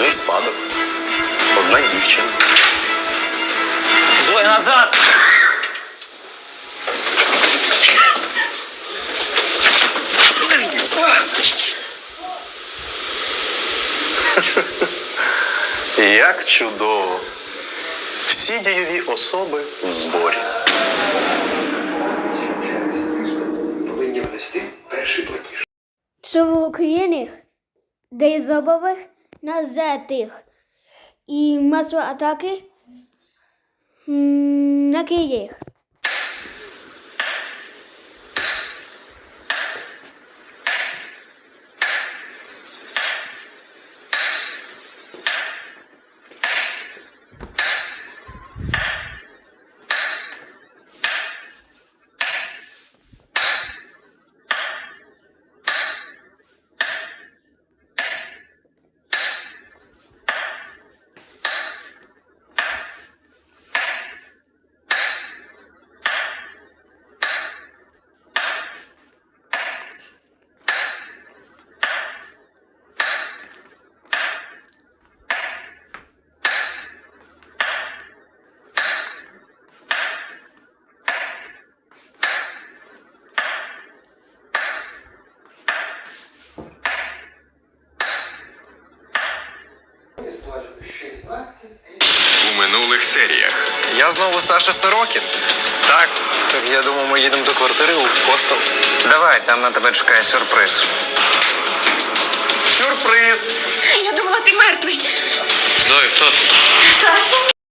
один спадок, одна дівчина. Зоя, назад! Як чудово! Всі дієві особи в зборі. повинні внести перший платіж. Що в Україні дезобових назетих і масу атаки на Київ. Минулих серіях Я знову Саша Сорокін. так Так я думаю, ми їдемо до квартири у хостел. Давай, там на тебе чекає сюрприз. Сюрприз! Я думала, ти мертвий. Зоя, хто ти? Саша?